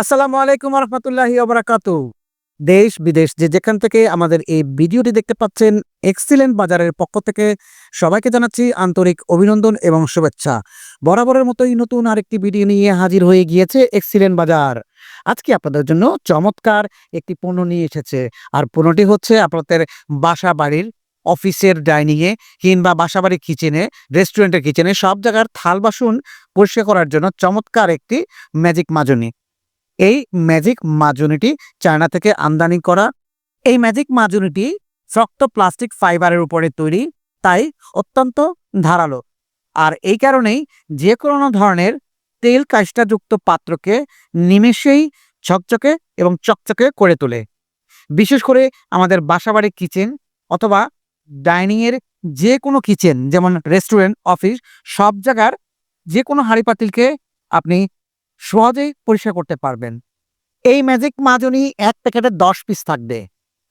আসসালামু আলাইকুম রহমতুল্লাহি ওবরাকাতু। দেশ, বিদেশ, যে যেখান থেকে আমাদের এই ভিডিওটি দেখতে পাচ্ছেন, এক্সিলেন্ট বাজারের পক্ষ থেকে সবাইকে জানাচ্ছি আন্তরিক অভিনন্দন এবং শুভেচ্ছা। বরাবরের মতোই নতুন আরেকটি ভিডিও নিয়ে হাজির হয়ে গিয়েছে এক্সিলেন্ট বাজার। আজকে আপনাদের জন্য চমৎকার একটি পণ্য নিয়ে এসেছে। আর পণ্যটি হচ্ছে আপনাদের বাসা বাড়ির অফিসের ডাইনিংয়ে কিংবা বাসা বাড়ির কিচেনে, রেস্টুরেন্টের কিচেনে সব জায়গার থাল বাসন পরিষ্কার করার জন্য চমৎকার একটি ম্যাজিক মাজনি। এই ম্যাজিক মাজনিটি চায়না থেকে আমদানি করা। এই ম্যাজিক মাজনিটি শক্ত প্লাস্টিক ফাইবারের উপরে তৈরি, তাই অত্যন্ত ধারালো। আর এই কারণেই যে কোনো ধরনের তেল কাষ্টাযুক্ত পাত্রকে নিমেষেই ঝকঝকে এবং চকচকে করে তোলে। বিশেষ করে আমাদের বাসাবাড়ির কিচেন অথবা ডাইনিংয়ের যে কোনো কিচেন যেমন রেস্টুরেন্ট অফিস সব জায়গার যে কোনো হাঁড়ি পাতিলকে আপনি সহজেই পরিষ্কার করতে পারবেন। এই ম্যাজিক মাজনি এক প্যাকেটে দশ পিস থাকবে।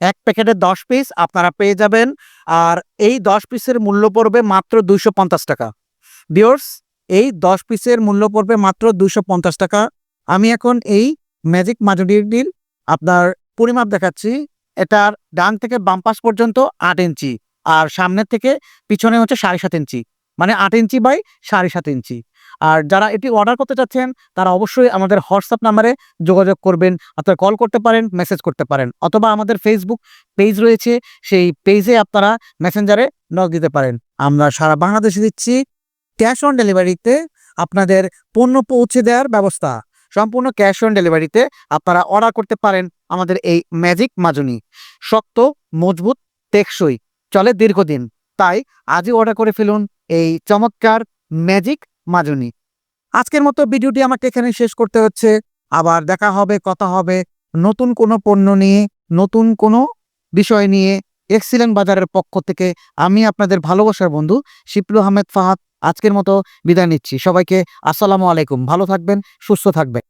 এক প্যাকেটে দশ পিস আপনারা পেয়ে যাবেন। আর এই দশ পিসের মূল্য পড়বে মাত্র দুইশো পঞ্চাশ টাকা। বিয়র্স এই দশ পিসের মূল্য পড়বে মাত্র দুইশো পঞ্চাশ টাকা। আমি এখন এই ম্যাজিক মাজনিটির আপনার পরিমাপ দেখাচ্ছি। এটার ডান থেকে বাম পাশ পর্যন্ত আট ইঞ্চি। আর সামনের থেকে পিছনে হচ্ছে সাড়ে সাত ইঞ্চি। মানে আট ইঞ্চি বাই সাড়ে সাত ইঞ্চি। আর যারা এটি অর্ডার করতে চাচ্ছেন, তারা অবশ্যই আমাদের হোয়াটসঅ্যাপ নাম্বারে যোগাযোগ করবেন, আপনারা কল করতে পারেন মেসেজ করতে পারেন, অথবা আমাদের ফেসবুক পেজ রয়েছে, সেই পেজে আপনারা মেসেঞ্জারে নক দিতে পারেন। আমরা সারা বাংলাদেশে দিচ্ছি ক্যাশ অন ডেলিভারিতে আপনাদের পণ্য পৌঁছে দেওয়ার ব্যবস্থা। সম্পূর্ণ ক্যাশ অন ডেলিভারিতে আপনারা অর্ডার করতে পারেন আমাদের এই ম্যাজিক মাজনি। শক্ত, মজবুত, টেকসই, চলে দীর্ঘদিন। তাই আজই অর্ডার করে ফেলুন এই চমৎকার ম্যাজিক মাজনি। আজকের মতো ভিডিওটি আমাকে এখানে শেষ করতে হচ্ছে। আবার দেখা হবে, কথা হবে নতুন কোনো পণ্য নিয়ে, নতুন কোনো বিষয় নিয়ে এক্সিলেন্ট বাজারের পক্ষ থেকে। আমি আপনাদের ভালোবাসার বন্ধু শিপলু আহমেদ ফাহাদ। আজকের মতো বিদায় নিচ্ছি। সবাইকে আসসালামু আলাইকুম। ভালো থাকবেন, সুস্থ থাকবেন।